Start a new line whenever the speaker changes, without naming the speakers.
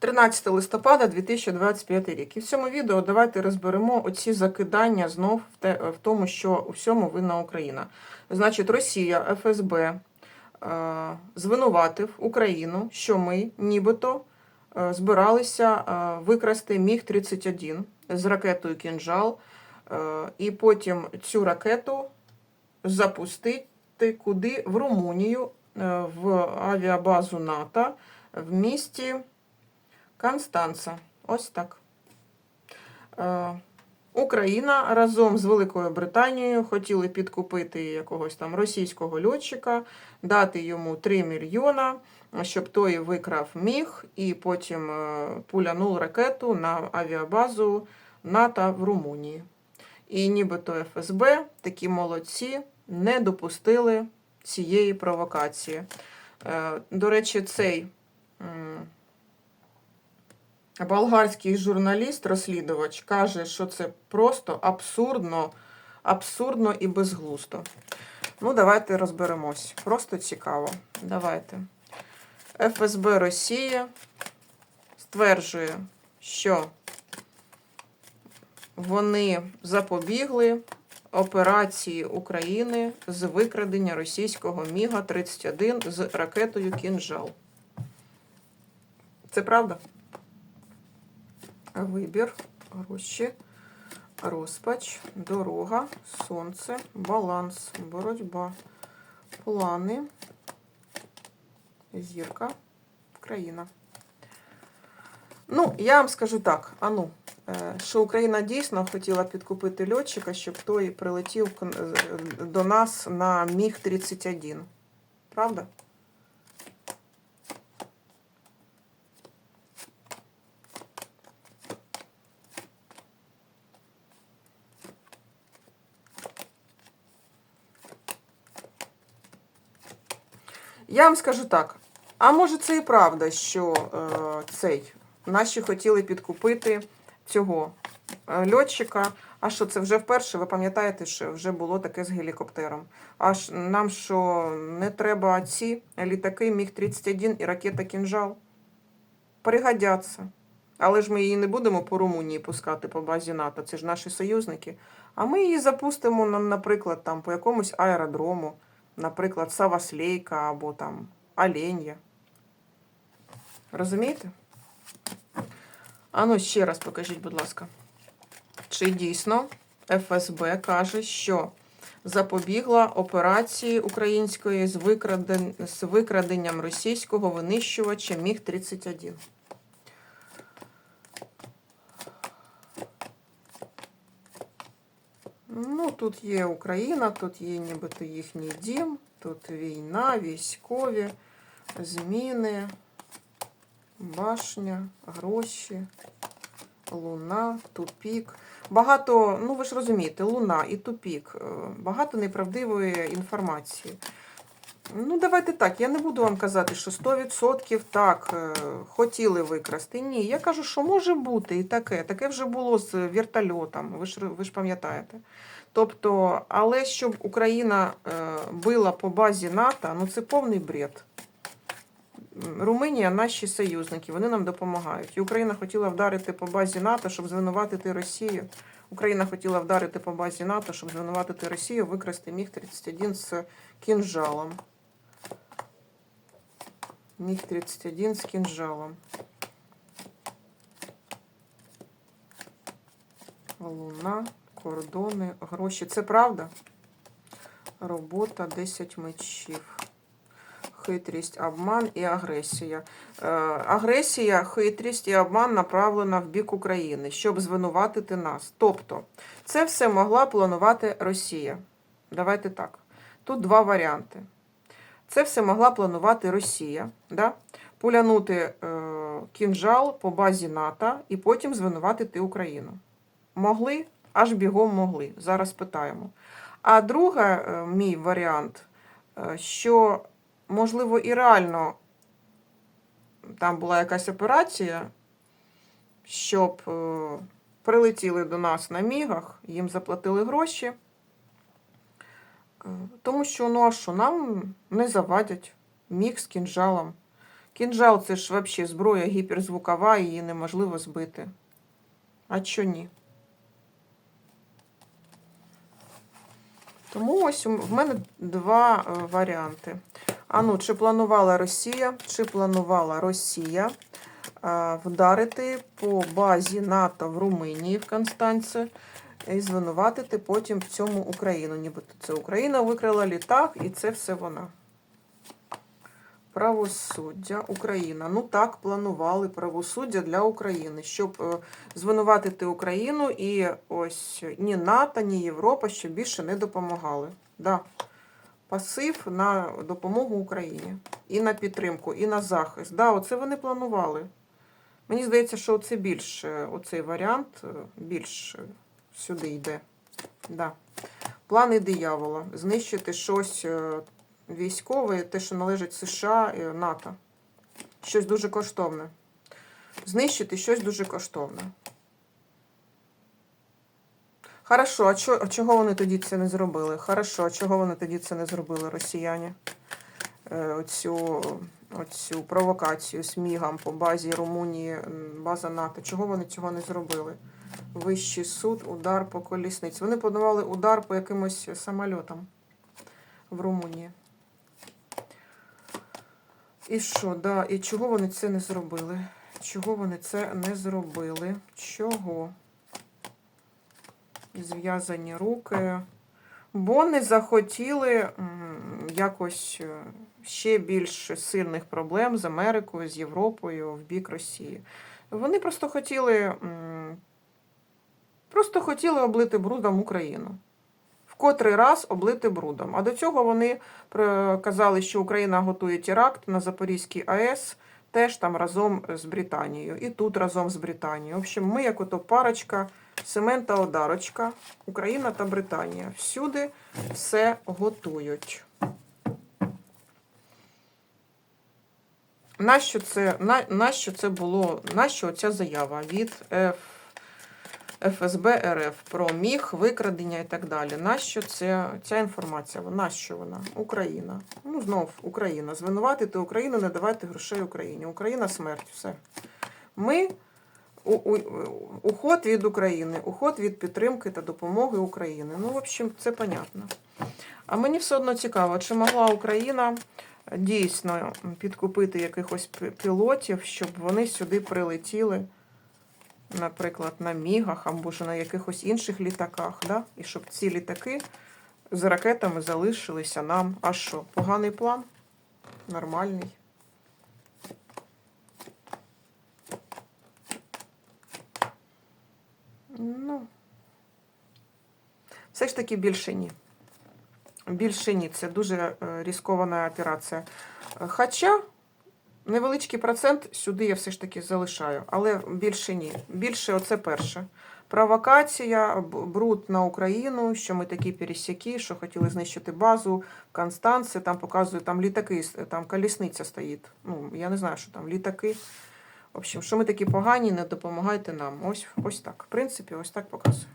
13 листопада 2025 рік. І в цьому відео давайте розберемо оці закидання знов в, те, в тому, що у всьому винна Україна. Значить, Росія, ФСБ е, звинуватив Україну, що ми нібито е, збиралися е, викрасти Міг-31 з ракетою Кінжал, е, і потім цю ракету запустити куди? В Румунію, е, в авіабазу НАТО в місті. Констанца. Ось так. Е, Україна разом з Великою Британією хотіли підкупити якогось там російського льотчика, дати йому 3 мільйона, щоб той викрав міг і потім е, пулянув ракету на авіабазу НАТО в Румунії. І нібито ФСБ, такі молодці, не допустили цієї провокації. Е, До речі, цей. Болгарський журналіст-розслідувач каже, що це просто абсурдно, абсурдно і безглусто. Ну, давайте розберемось. Просто цікаво. Давайте. ФСБ Росія стверджує, що вони запобігли операції України з викрадення російського Міга 31 з ракетою Кінжал. Це правда? Вибір, гроші, розпач, дорога, сонце, баланс, боротьба, плани, зірка, країна. Ну, я вам скажу так, ану, е, що Україна дійсно хотіла підкупити льотчика, щоб той прилетів е, до нас на Міг-31. Правда? Я вам скажу так. А може це і правда, що е, цей наші хотіли підкупити цього е, льотчика. А що це вже вперше? Ви пам'ятаєте, що вже було таке з гелікоптером. Аж нам що не треба ці літаки Міг-31 і ракета Кінжал? Пригодяться. Але ж ми її не будемо по Румунії пускати по базі НАТО, це ж наші союзники. А ми її запустимо, наприклад, там по якомусь аеродрому, наприклад, Саваслейка або там Оленя. Розумієте? Ану, ще раз покажіть, будь ласка. Чи дійсно ФСБ каже, що запобігла операції української з, викраден... з викраденням російського винищувача Міг-31? Ну, тут є Україна, тут є нібито їхній дім, тут війна, військові, зміни, башня, гроші, луна, тупік. Багато, ну ви ж розумієте, луна і тупік. е, Багато неправдивої інформації. Ну, давайте так. Я не буду вам казати, що 100% так е, хотіли викрасти. Ні, я кажу, що може бути і таке. Таке вже було з вертольотом, ви ж, ви ж пам'ятаєте. Тобто, але щоб Україна е, била по базі НАТО, ну це повний бред. Румунія наші союзники, вони нам допомагають. І Україна хотіла вдарити по базі НАТО, щоб звинуватити Росію. Україна хотіла вдарити по базі НАТО, щоб звинуватити Росію, викрасти Міг-31 з кінжалом. Міг-31 з кінжалом. Луна, кордони, гроші. Це правда? Робота 10 мечів. Хитрість, обман і агресія. Е, агресія, хитрість і обман направлена в бік України, щоб звинуватити нас. Тобто, це все могла планувати Росія. Давайте так. Тут два варіанти. Це все могла планувати Росія, да? пулянути е, кінжал по базі НАТО і потім звинуватити Україну. Могли, аж бігом могли. Зараз питаємо. А другий е, мій варіант, е, що, можливо, і реально там була якась операція, щоб е, прилетіли до нас на мігах, їм заплатили гроші. Е, Тому що, ну а що, нам не завадять міг з кінжалом. Кінжал це ж взагалі зброя гіперзвукова, її неможливо збити. А чо ні? Тому ось в мене два е, варіанти. А ну, чи планувала Росія, чи планувала Росія е, вдарити по базі НАТО в Румунії в Констанці і звинуватити потім в цьому Україну. Нібито це Україна викрила літак, і це все вона. Правосуддя Україна. Ну так, планували правосуддя для України, щоб е, звинуватити Україну і ось ні НАТО, ні Європа, щоб більше не допомагали. Да. Пасив на допомогу Україні. І на підтримку, і на захист. Да, оце вони планували. Мені здається, що це більше, оцей варіант е, більш сюди йде. Да. Плани диявола. Знищити щось е, військове, те, що належить США і НАТО. Щось дуже коштовне. Знищити щось дуже коштовне. Хорошо, а, чо, а чого вони тоді це не зробили? Хорошо, а чого вони тоді це не зробили, росіяни? Е, оцю, оцю провокацію з мігом по базі Румунії, база НАТО. Чого вони цього не зробили? Вищий суд, удар по колісниці. Вони планували удар по якимось самольотам в Румунії. І що, да, і чого вони це не зробили? Чого вони це не зробили? Чого? Зв'язані руки. Бо не захотіли якось е, ще більш сильних проблем з Америкою, з Європою в бік Росії. Вони просто хотіли, просто хотіли облити брудом Україну. В котрий раз облити брудом. А до цього вони казали, що Україна готує теракт на Запорізькій АЕС, теж там разом з Британією. І тут разом з Британією. В общем, ми, як ото парочка, Семен та Одарочка, Україна та Британія. Всюди все готують. Нащо це, на, нащо це було? Нащо ця заява від Ф, ФСБ РФ про міг, викрадення і так далі? Нащо це, ця інформація? Нащо вона? Україна. Ну, знов Україна. Звинуватити Україну, не давати грошей Україні. Україна смерть. Все. Ми у, у, уход від України, уход від підтримки та допомоги України. Ну, в общем, це понятно. А мені все одно цікаво, чи могла Україна дійсно підкупити якихось пілотів, щоб вони сюди прилетіли, наприклад, на мігах або ж на якихось інших літаках, да? і щоб ці літаки з ракетами залишилися нам. А що? Поганий план? Нормальний. Ну, все ж таки більше ні. Більше ні, це дуже е, ризикована операція. Хоча невеличкий процент сюди я все ж таки залишаю, але більше ні. Більше оце перше. Провокація, бруд на Україну, що ми такі пересяки, що хотіли знищити базу Констанці, там показують, там літаки, там колісниця стоїть. Ну, я не знаю, що там, літаки. В общем, що ми такі погані, не допомагайте нам. Ось, ось так. В принципі, ось так показую.